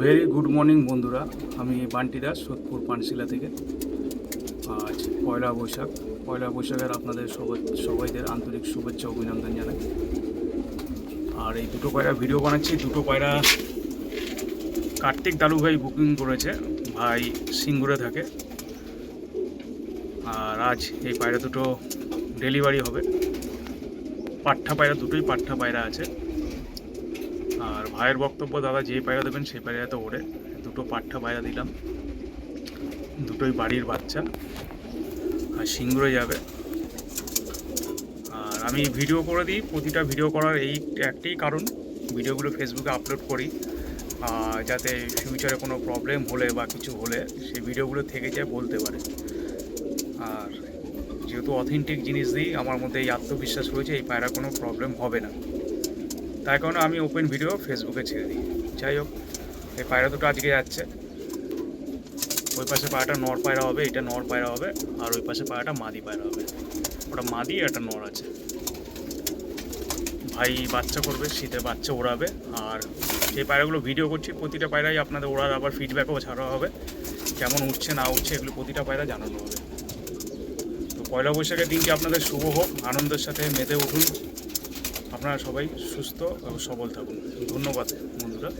Very good morning বন্ধুরা। আমি বান্টি দাস সোদপুর, পানশিলা থেকে। আজ পয়লা বৈশাখ। পয়লা বৈশাখের আপনাদের সবাই সবাইদের আন্তরিক শুভেচ্ছা, অভিনন্দন জানাই। আর এই দুটো পায়রা ভিডিও বানাচ্ছি। দুটো পায়রা কার্তিক দালু ভাই বুকিং করেছে। ভাই সিঙ্গুরে থাকে। আর আজ এই পায়রা দুটো ডেলিভারি হবে। পাট্টা পায়রা দুটোই পাট্টা পায়রা আছে। ভাইয়ের বক্তব্য, দাদা যে পায়রা দেবেন সেই পায়রা তো ওড়ে। দুটো পাট্টা পায়রা দিলাম। দুটোই বাড়ির বাচ্চা। আর সিঙ্গুরে যাবে। আর আমি ভিডিও করে দিই, প্রতিটা ভিডিও করার এই একটাই কারণ। ভিডিওগুলো ফেসবুকে আপলোড করি। যাতে ফিউচারে কোনো প্রবলেম হলে বা কিছু হলে, সেই ভিডিওগুলো থেকে যায় বলতে পারে। আর যেহেতু অথেন্টিক জিনিস দিই, আমার মধ্যে এই আত্মবিশ্বাস রয়েছে, এই পায়রা কোনো প্রবলেম হবে না। তাই কারণে আমি ওপেন ভিডিও ফেসবুকে ছেড়ে দিই। যাই হোক, এই পায়রা দুটো আজকে যাচ্ছে। ওই পাশে পায়রাটা নর পায়রা হবে, এটা নর পায়রা হবে, আর ওই পাশে পায়রাটা মাদি পায়রা হবে। ওটা মাদি একটা নর আছে। ভাই বাচ্চা করবে, শীতে বাচ্চা ওড়াবে, আর যে পায়রাগুলো ভিডিও করছি, প্রতিটা পায়রাই আপনাদের ওড়ার আবার ফিডব্যাকও ছাড়া হবে। কেমন উঠছে, না উঠছে, এগুলো প্রতিটা পায়রা জানানো হবে। তো পয়লা বৈশাখের দিনটি আপনাদের শুভ হোক, আনন্দের সাথে মেতে উঠুন। আপনারা সবাই সুস্থ এবং সবল থাকুন। ধন্যবাদ বন্ধুরা।